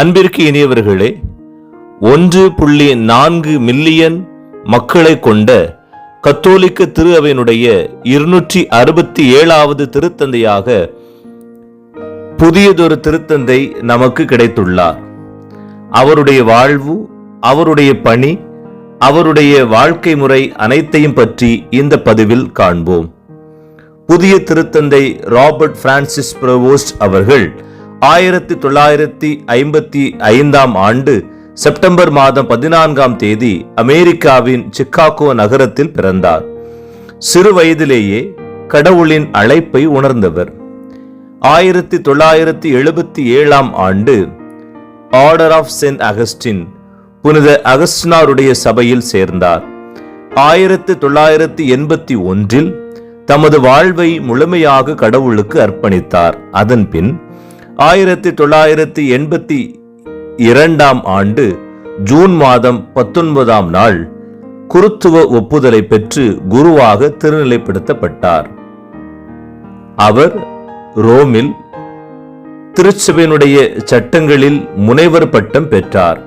அன்பிற்கு இனியவர்களே ஒன்று புள்ளி நான்கு மில்லியன் மக்களை கொண்ட கத்தோலிக்க திரு அவையினுடைய இருநூற்றி அறுபத்தி ஏழாவது திருத்தந்தையாக புதியதொரு திருத்தந்தை நமக்கு கிடைத்துள்ளார். அவருடைய வாழ்வு அவருடைய பணி அவருடைய வாழ்க்கை முறை அனைத்தையும் பற்றி இந்த பதிவில் காண்போம். புதிய திருத்தந்தை ராபர்ட் பிரான்சிஸ் பிரவோஸ்ட் அவர்கள் ஆயிரத்தி தொள்ளாயிரத்தி ஐம்பத்தி ஐந்தாம் ஆண்டு செப்டம்பர் மாதம் பதினான்காம் தேதி அமெரிக்காவின் சிக்காகோ நகரத்தில் பிறந்தார். சிறு வயதிலேயே கடவுளின் அழைப்பை உணர்ந்தவர். ஆயிரத்தி தொள்ளாயிரத்தி எழுபத்தி ஏழாம் ஆண்டு ஆர்டர் ஆஃப் சென்ட் அகஸ்டின் புனித அகஸ்டினாருடைய சபையில் சேர்ந்தார். ஆயிரத்தி தொள்ளாயிரத்தி எண்பத்தி ஒன்றில் தமது வாழ்வை முழுமையாக கடவுளுக்கு அர்ப்பணித்தார். அதன் பின் ஆயிரத்தி தொள்ளாயிரத்தி எண்பத்தி இரண்டாம் ஆண்டு ஜூன் மாதம் பத்தொன்பதாம் நாள் குருத்துவ ஒப்புதலை பெற்று குருவாக திருநிலைப்படுத்தப்பட்டார். அவர் ரோமில் திருச்சபையினுடைய சட்டங்களில் முனைவர் பட்டம் பெற்றார்.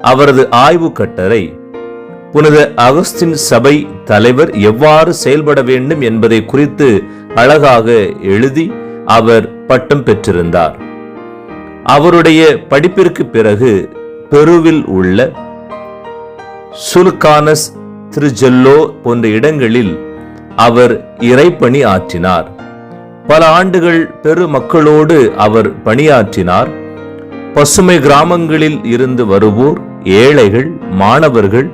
அவரது ஆய்வு கட்டளை புனித அகஸ்தின் சபை தலைவர் எவ்வாறு செயல்பட வேண்டும் என்பதை குறித்து அழகாக எழுதி அவர் பட்டம் பெற்றிருந்தார். அவருடைய படிப்பிற்கு பிறகு பெருவில் உள்ள சுல்கானஸ் திருஜெல்லோ போன்ற இடங்களில் அவர் இறைப்பணி ஆற்றினார். பல ஆண்டுகள் பெரு மக்களோடு அவர் பணியாற்றினார். பசுமை கிராமங்களில் இருந்து வருவோர் ஏழைகள் மாணவர்கள்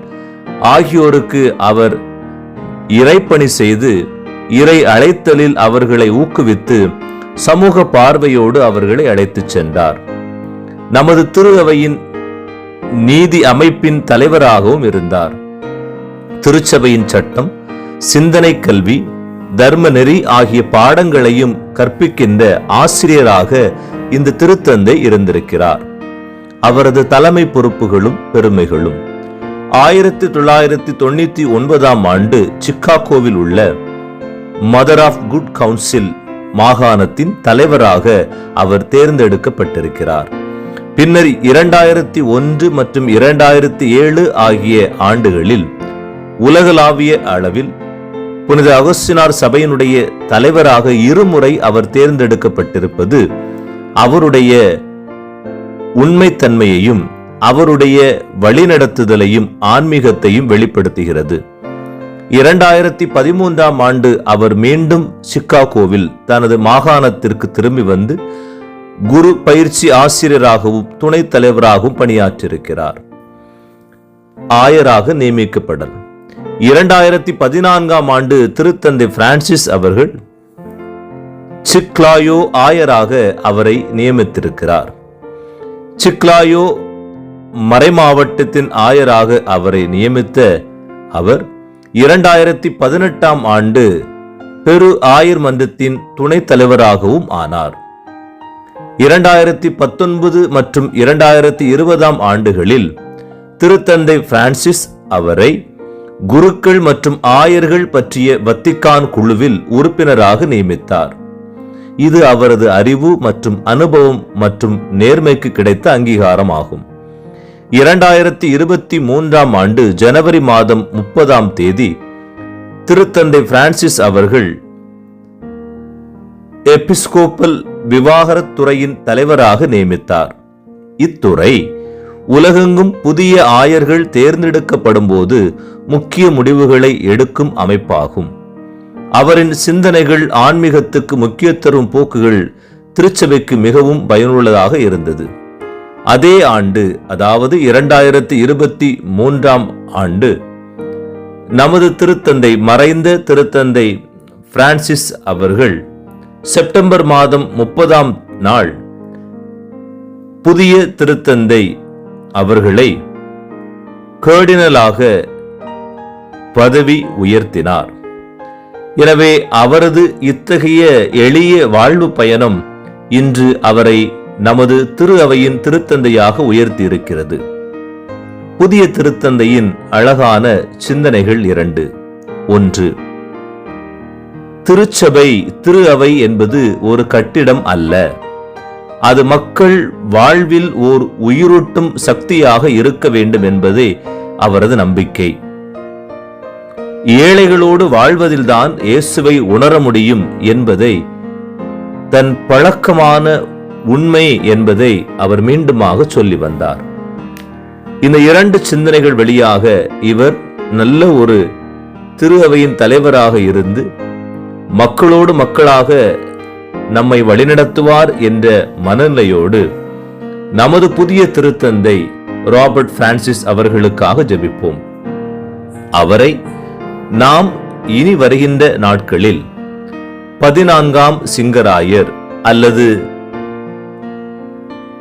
ஆகியோருக்கு அவர் இறைப்பணி செய்து இறை அழைத்தலில் அவர்களை ஊக்குவித்து சமூக பார்வையோடு அவர்களை அழைத்துச் சென்றார். நமது திரு அவையின் நீதி அமைப்பின் தலைவராகவும் இருந்தார். திருச்சபையின் சட்டம் சிந்தனை கல்வி தர்ம நெறி ஆகிய பாடங்களையும் கற்பிக்கின்ற ஆசிரியராக இந்த திருத்தந்தை இருந்திருக்கிறார். அவரது தலைமை பொறுப்புகளும் பெருமைகளும். ஆயிரத்தி தொள்ளாயிரத்தி தொண்ணூத்தி ஒன்பதாம் ஆண்டு சிக்காகோவில் உள்ள மதர் ஆஃப் குட் கவுன்சில் மாகாணத்தின் தலைவராக அவர் தேர்ந்தெடுக்கப்பட்டிருக்கிறார். பின்னர் இரண்டாயிரத்தி ஒன்று மற்றும் இரண்டாயிரத்தி ஏழு ஆகிய ஆண்டுகளில் உலகளாவிய அளவில் புனித அகஸ்டினார் சபையினுடைய தலைவராக இருமுறை அவர் தேர்ந்தெடுக்கப்பட்டிருப்பது அவருடைய உண்மைத்தன்மையையும் அவருடைய வழிநடத்துதலையும் ஆன்மீகத்தையும் வெளிப்படுத்துகிறது. இரண்டாயிரத்தி பதிமூன்றாம் ஆண்டு அவர் மீண்டும் சிக்காகோவில் தனது மாகாணத்திற்கு திரும்பி வந்து குரு பயிற்சி ஆசிரியராகவும் துணைத் தலைவராகவும் பணியாற்றியிருக்கிறார். ஆயராக நியமிக்கப்படல். இரண்டாயிரத்தி பதினான்காம் ஆண்டு திருத்தந்தை பிரான்சிஸ் அவர்கள் சிக்லாயோ ஆயராக அவரை நியமித்திருக்கிறார். சிக்லாயோ மறைமாவட்டத்தின் ஆயராக அவரை நியமித்த அவர் இரண்டாயிரத்தி பதினெட்டாம் ஆண்டு பெரு ஆயர் மன்றத்தின் துணைத் தலைவராகவும் ஆனார். இரண்டாயிரத்தி பத்தொன்பது மற்றும் இரண்டாயிரத்தி இருபதாம் ஆண்டுகளில் திருத்தந்தை பிரான்சிஸ் அவரை குருக்கள் மற்றும் ஆயர்கள் பற்றிய வத்திக்கான் குழுவில் உறுப்பினராக நியமித்தார். இது அவரது அறிவு மற்றும் அனுபவம் மற்றும் நேர்மைக்கு கிடைத்த அங்கீகாரம் ஆகும் இரண்டாயிரத்தி இருபத்தி மூன்றாம் ஆண்டு ஜனவரி மாதம் முப்பதாம் தேதி திருத்தந்தை பிரான்சிஸ் அவர்கள் எபிஸ்கோப்பல் விவாகரத் துறையின் தலைவராக நியமித்தார். இத்துறை உலகெங்கும் புதிய ஆயர்கள் தேர்ந்தெடுக்கப்படும் போது முக்கிய முடிவுகளை எடுக்கும் அமைப்பாகும். அவரின் சிந்தனைகள் ஆன்மீகத்துக்கு முக்கியத்துவம் போக்குகள் திருச்சபைக்கு மிகவும் பயனுள்ளதாக இருந்தது. அதே ஆண்டு அதாவது இரண்டாயிரத்தி இருபத்தி மூன்றாம் ஆண்டு நமது திருத்தந்தை மறைந்த திருத்தந்தை பிரான்சிஸ் அவர்கள் செப்டம்பர் மாதம் முப்பதாம் நாள் புதிய திருத்தந்தை அவர்களை கேர்டினலாக பதவி உயர்த்தினார். எனவே அவரது இத்தகைய எளிய வாழ்வு பயணம் இன்று அவரை நமது திரு அவையின் திருத்தந்தையாக உயர்த்தியிருக்கிறது. புதிய திருத்தந்தையின் அழகான சிந்தனைகள் இரண்டு. ஒன்று திருச்சபை திரு அவை என்பது ஒரு கட்டிடம் அல்ல. அது மக்கள் வாழ்வில் ஓர் உயிரூட்டும் சக்தியாக இருக்க வேண்டும் என்பதே அவரது நம்பிக்கை. ஏழைகளோடு வாழ்வதில்தான் இயேசுவை உணர முடியும் என்பதை தன் பழக்கமான உண்மை என்பதை அவர் மீண்டுமாக சொல்லி வந்தார். இந்த இரண்டு சிந்தனைகள் வழியாக இவர் நல்ல ஒரு திரு அவையின் தலைவராக இருந்து மக்களோடு மக்களாக நம்மை வழிநடத்துவார் என்ற மனநிலையோடு நமது புதிய திருத்தந்தை ராபர்ட் பிரான்சிஸ் அவர்களுக்காக ஜெபிப்போம். அவரை நாம் இனி வருகின்ற நாட்களில் பதினான்காம் சிங்கராயர் அல்லது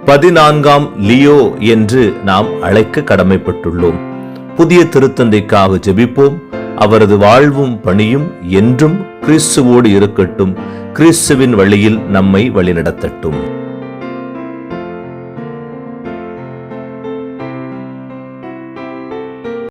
பதினான்காம் லியோ என்று நாம் அழைக்க கடமைப்பட்டுள்ளோம். புதிய திருத்தந்தைக்காக ஜெபிப்போம். அவரது வாழ்வும் பணியும் என்றும் கிறிஸ்துவோடு இருக்கட்டும். கிறிஸ்துவின் வழியில் நம்மை வழிநடத்தட்டும்.